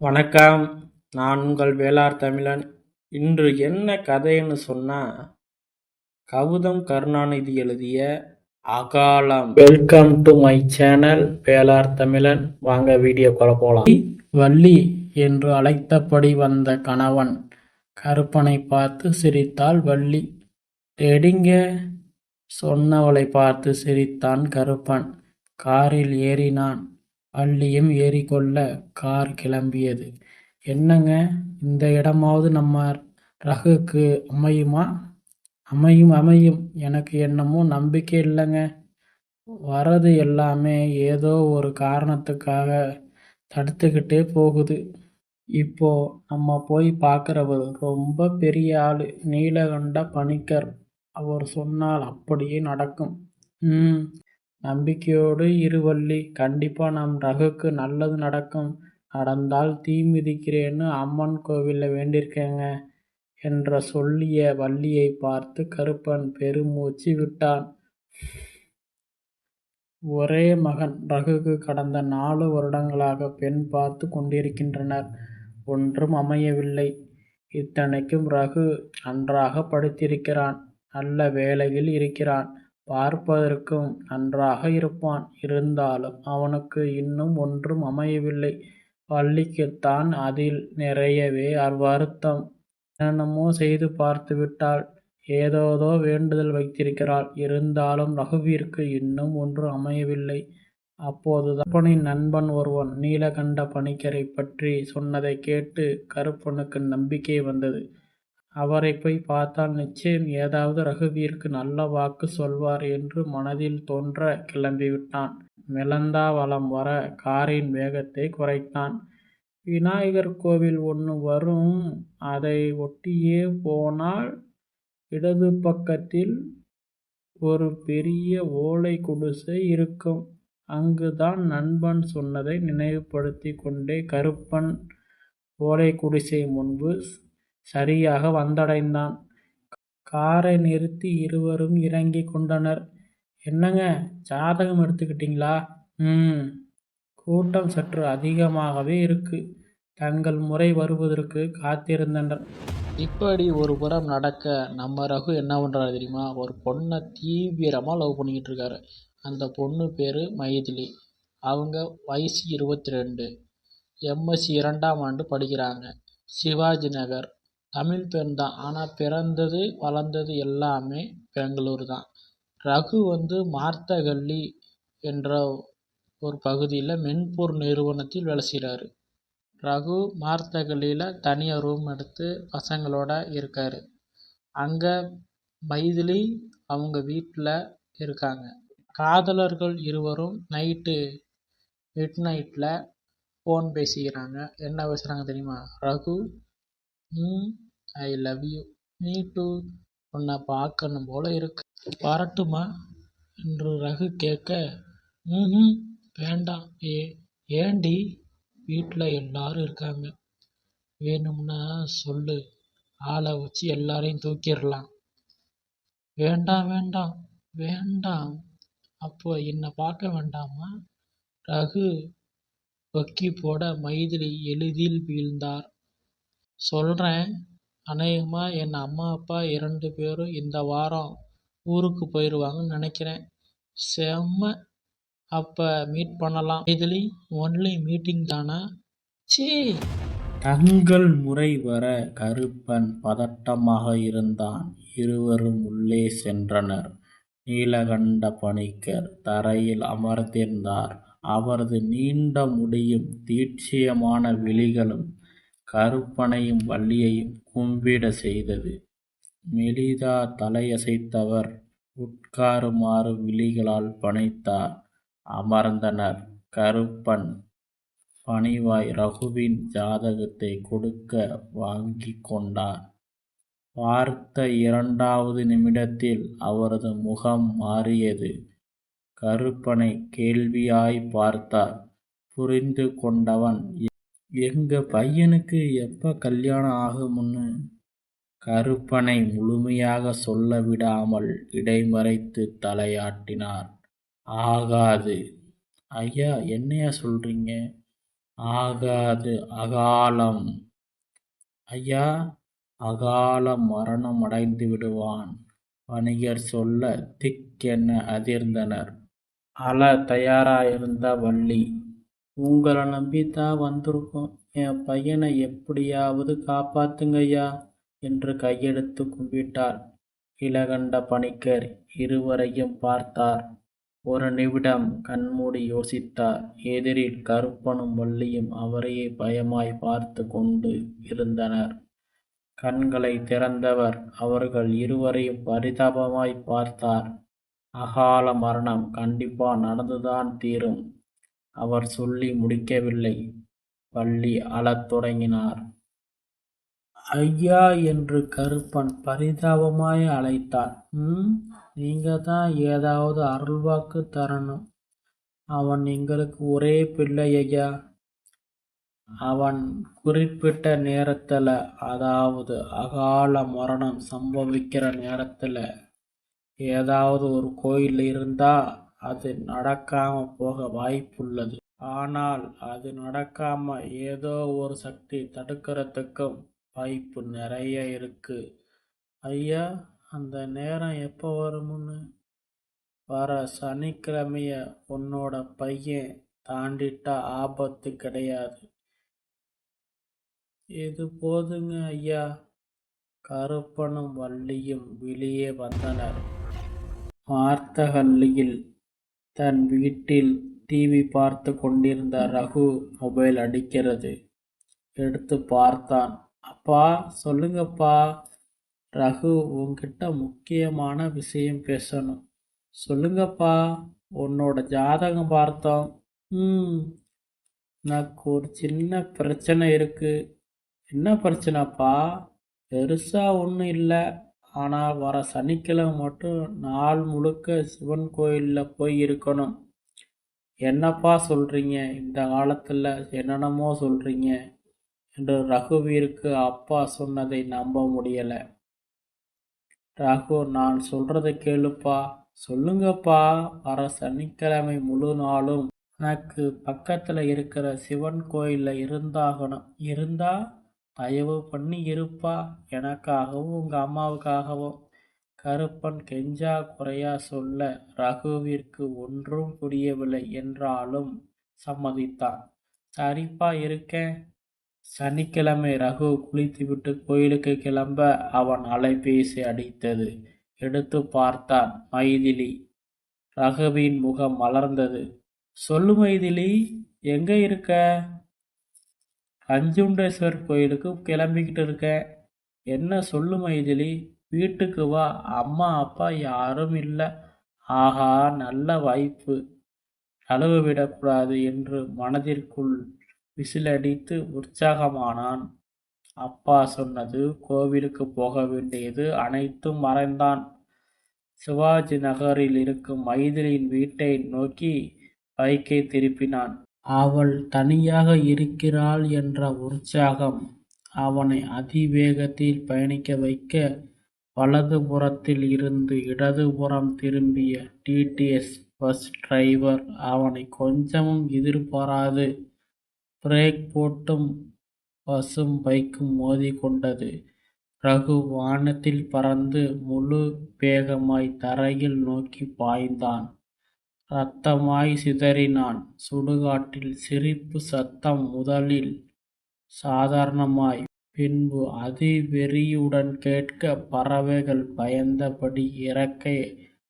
வணக்கம். நான் உங்கள் வேளார் தமிழன். இன்று என்ன கதைன்னு சொன்னால் கவுதம் கருணாநிதி எழுதிய Akalam. Welcome to my channel Velar Tamilan. வாங்க வீடியோ கொலை போலாம் வள்ளி என்று அழைத்தபடி வந்த கணவன் கருப்பனை பார்த்து சிரித்தாள் வள்ளி. டெடிங்க சொன்னவளை பார்த்து சிரித்தான் கருப்பன். காரில் ஏறினான். வள்ளியும் ஏறிக்கொள்ள கார் கிளம்பியது. என்னங்க? இந்த இடமாவது நம்ம ரகுக்கு அமையுமா? அமையும் அமையும். எனக்கு என்னமோ நம்பிக்கை இல்லைங்க. வரது எல்லாமே ஏதோ ஒரு காரணத்துக்காக தடுத்துக்கிட்டே போகுது. இப்போ நம்ம போய் பார்க்குறவர் ரொம்ப பெரிய ஆள். நீலகண்ட பணிக்கர். அவர் சொன்னால் அப்படியே நடக்கும். ம். நம்பிக்கையோடு இரு வள்ளி கண்டிப்பா நம் ரகுக்கு நல்லது நடக்கும். நடந்தால் தீ மிதிக்கிறேன்னு அம்மன் கோவில்ல வேண்டியிருக்கேங்க என்ற சொல்லிய வள்ளியை பார்த்து கருப்பன் பெருமூச்சு விட்டான். ஒரே மகன் ரகுக்கு கடந்த நாலு வருடங்களாக பெண் பார்த்து கொண்டிருக்கின்றனர். ஒன்றும் அமையவில்லை. இத்தனைக்கும் ரகு நன்றாக படித்திருக்கிறான். நல்ல வேலையில் இருக்கிறான். பார்ப்பதற்கும் நன்றாக இருப்பான். இருந்தாலும் அவனுக்கு இன்னும் ஒன்றும் அமையவில்லை. வள்ளிக்குத்தான் அதில் நிறையவே வருத்தம். என்னென்னமோ செய்து பார்த்துவிட்டாள். ஏதேதோ வேண்டுதல் வைத்திருக்கிறாள். இருந்தாலும் ரகுவிற்கு இன்னும் ஒன்றும் அமையவில்லை. அப்போது கருப்பனின் நண்பன் ஒருவன் நீலகண்ட பணிக்கரை பற்றி சொன்னதைக் கேட்டு கருப்பனுக்கு நம்பிக்கை வந்தது. அவரை போய் பார்த்தால் நிச்சயம் ஏதாவது ரகுவீருக்கு நல்ல வாக்கு சொல்வார் என்று மனதில் தோன்ற கிளம்பிவிட்டான். மெலந்தாவளம் வர காரின் வேகத்தை குறைத்தான். விநாயகர் கோவில் ஒன்று வரும். அதை ஒட்டியே போனால் இடது பக்கத்தில் ஒரு பெரிய ஓலை குடிசை இருக்கும். அங்குதான் நண்பன் சொன்னதை நினைவுபடுத்திக் கொண்டே கருப்பன் ஓலை குடிசை முன்பு சரியாக வந்தடைந்தான். காரை நிறுத்தி இருவரும் இறங்கிக் கொண்டனர். என்னங்க ஜாதகம் எடுத்துக்கிட்டீங்களா? ம். கூட்டம் சற்று அதிகமாகவே இருக்கு. தங்கள் முறை வருவதற்கு காத்திருந்தனர். இப்படி ஒரு புறம் நடக்க நம்ம ரகு என்ன பண்றாரு தெரியுமா? ஒரு பொண்ணை தீவிரமா லவ் பண்ணிக்கிட்டு இருக்காரு. அந்த பொண்ணு பேரு மைதிலி. அவங்க வயசு இருபத்தி ரெண்டு. எம்எஸ்சி இரண்டாம் ஆண்டு படிக்கிறாங்க. சிவாஜி நகர் தமிழ் பெண் தான். ஆனால் பிறந்தது வளர்ந்தது எல்லாமே பெங்களூர் தான். ரகு வந்து மார்த்தகல்லி என்ற ஒரு பகுதியில் மென்பொருள் நிறுவனத்தில் வேலை செய்கிறாரு ரகு மார்த்தகல்லியில் தனியாக ரூம் எடுத்து பசங்களோட இருக்கார். அங்கே மைதிலி அவங்க வீட்டில் இருக்காங்க. காதலர்கள் இருவரும் நைட்டு மிட் நைட்டில் ஃபோன் பேசிக்கிறாங்க. என்ன பேசுகிறாங்க தெரியுமா? ரகு ம் I love you me too உன்னை பார்க்கணும் போல இருக்கு. வரட்டுமா? என்று ரகு கேட்க ம் வேண்டாம். ஏ ஏண்டி? வீட்டில் எல்லாரும் இருக்காங்க. வேணும்னா சொல்லு. ஆளை வச்சு எல்லாரையும் தூக்கிடலாம். வேண்டாம் வேண்டாம் வேண்டாம். அப்போ என்னை பார்க்க வேண்டாமா? ரகு வக்கி போட மைதிலி எளிதில் வீழ்ந்தார். சொல்கிறேன் அநேகமாக என் அம்மா அப்பா இரண்டு பேரும் இந்த வாரம் ஊருக்கு போயிடுவாங்கன்னு நினைக்கிறேன். செம்ம அப்போ மீட் பண்ணலாம். இதுலேயும் ஒன்லி மீட்டிங் தானா? சீ தங்கள் முறை வர கருப்பன் பதட்டமாக இருந்தான். இருவரும் உள்ளே சென்றனர். நீலகண்ட பணிக்கர் தரையில் அமர்ந்திருந்தார். அவரது நீண்ட முடியும் தீட்சியமான விழிகளும் கருப்பனையும் வள்ளியையும் கும்பிடச் செய்தது. மெலிதா தலையசைத்தவர் உட்காருமாறு விழிகளால் பணித்தார். அமர்ந்தனர். கருப்பன் பணிவாய் ரகுவின் ஜாதகத்தைக் கொடுக்க வாங்கிக் கொண்டார். பார்த்த இரண்டாவது நிமிடத்தில் அவரது முகம் மாறியது. கருப்பனை கேள்வியாய் பார்த்தார். புரிந்து கொண்டவன் எங்கள் பையனுக்கு எப்போ கல்யாணம் ஆகும்னு கருப்பனை முழுமையாக சொல்ல விடாமல் இடைமறைத்து தலையாட்டினார். ஆகாது. ஐயா என்னையா சொல்கிறீங்க ஆகாது. அகாலம். ஐயா அகால மரணம் அடைந்து விடுவான். வணிகர் சொல்ல திக்கென அதிர்ந்தனர். அழ தயாராயிருந்த வள்ளி உங்களை நம்பித்தான் வந்திருக்கோம். என் பையனை எப்படியாவது காப்பாத்துங்கய்யா என்று கையெடுத்து கும்பிட்டார். இலகண்ட பணிக்கர் இருவரையும் பார்த்தார். ஒரு நிமிடம் கண்மூடி யோசித்தார். எதிரில் கருப்பனும் வள்ளியும் அவரையே பயமாய் பார்த்து கொண்டு இருந்தனர். கண்களை திறந்தவர் அவர்கள் இருவரையும் பரிதாபமாய் பார்த்தார். அகால மரணம் கண்டிப்பா நடந்துதான் தீரும். அவர் சொல்லி முடிக்கவில்லை. வள்ளி அழத் தொடங்கினார். ஐயா என்று கருப்பன் பரிதாபமாய் அழைத்தான் ம் நீங்க தான் ஏதாவது அருள்வாக்கு தரணும். அவன் எங்களுக்கு ஒரே பிள்ளை ஐயா. அவன் குறிப்பிட்ட நேரத்தில் அதாவது அகால மரணம் சம்பவிக்கிற நேரத்தில் ஏதாவது ஒரு கோயில் இருந்தால் அது நடக்காம போக வாய்ப்புள்ளது. ஆனால் அது நடக்காம ஏதோ ஒரு சக்தி தடுக்கிறதுக்கும் வாய்ப்பு நிறைய இருக்கு. ஐயா அந்த நேரம் எப்போ வரும்னு வர சனிக்கிழமைய உன்னோட பையன் தாண்டிட்டா ஆபத்து கிடையாது. இது போதுங்க ஐயா. கருப்பனும் வள்ளியும் வெளியே வந்தனர். வார்த்தகல்லியில் தன் வீட்டில் டிவி பார்த்து கொண்டிருந்த ரகு மொபைல் அடிக்கிறது. எடுத்து பார்த்தான். அப்பா சொல்லுங்கப்பா. ரகு உன்கிட்ட முக்கியமான விஷயம் பேசணும். சொல்லுங்கப்பா. உன்னோட ஜாதகம் பார்த்தோம். ம் எனக்கு ஒரு சின்ன பிரச்சனை இருக்கு. என்ன பிரச்சனைப்பா? பெருசாக ஒன்றும் இல்லை. ஆனால் வர சனிக்கிழமை மட்டும் நாள் முழுக்க சிவன் கோயிலில் போய் இருக்கணும். என்னப்பா சொல்கிறீங்க இந்த காலத்தில் என்னென்னமோ சொல்கிறீங்க என்று ரகுவீருக்கு அப்பா சொன்னதை நம்ப முடியலை. ரகு நான் சொல்கிறத கேளுப்பா. சொல்லுங்கப்பா. வர சனிக்கிழமை முழு நாளும் எனக்கு பக்கத்தில் இருக்கிற சிவன் கோயிலில் இருந்தாகணும். இருந்தால் தயவு பண்ணி இருப்பா எனக்காகவும் உங்கள் அம்மாவுக்காகவும். கருப்பன் கெஞ்சா குறையா சொல்ல ரகுவிற்கு ஒன்றும் புரியவில்லை என்றாலும் சம்மதித்தான். சரிப்பா இருக்கேன். சனிக்கிழமை ரகு குளித்துவிட்டு கோயிலுக்கு கிளம்ப அவன் அலைபேசி அடித்தது. எடுத்து பார்த்தான் மைதிலி. ரகுவின் முகம் மலர்ந்தது. சொல்லு மைதிலி எங்கே இருக்க? அஞ்சுண்டேஸ்வர் கோயிலுக்கு கிளம்பிக்கிட்டு இருக்கேன். என்ன சொல்லு மைதிலி வீட்டுக்கு வா. அம்மா அப்பா யாரும் இல்லை. ஆஹா நல்ல வாய்ப்பு. அளவு விடக்கூடாது என்று மனதிற்குள் விசிலடித்து உற்சாகமானான். அப்பா சொன்னது கோவிலுக்கு போக வேண்டியது அனைத்தும் மறைந்தான். சிவாஜி நகரில் இருக்கும் மைதிலியின் வீட்டை நோக்கி பைக்கை திருப்பினான். அவள் தனியாக இருக்கிறாள் என்ற உற்சாகம் அவனை அதிவேகத்தில் பயணிக்க வைக்க வலதுபுறத்தில் இருந்து இடதுபுறம் திரும்பிய டிடிஎஸ் பஸ் டிரைவர் அவனை கொஞ்சமும் எதிர்பாராது. பிரேக் போட்டும் பஸ்ஸும் பைக்கும் மோதிக்கொண்டது. ரகு வானத்தில் பறந்து முழு வேகமாய் தரையில் நோக்கி பாய்ந்தான். ரத்தமாய் சிதறினான். சுடுகாட்டில் சிரிப்பு சத்தம் முதலில் சாதாரணமாய் பின்பு அதிவெறியுடன் கேட்க பறவைகள் பயந்தபடி இறக்கை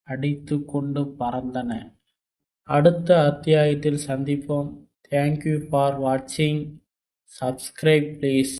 அடித்து கொண்டு பறந்தன. அடுத்த அத்தியாயத்தில் சந்திப்போம். தேங்க்யூ ஃபார் வாட்சிங் சப்ஸ்கிரைப் ப்ளீஸ்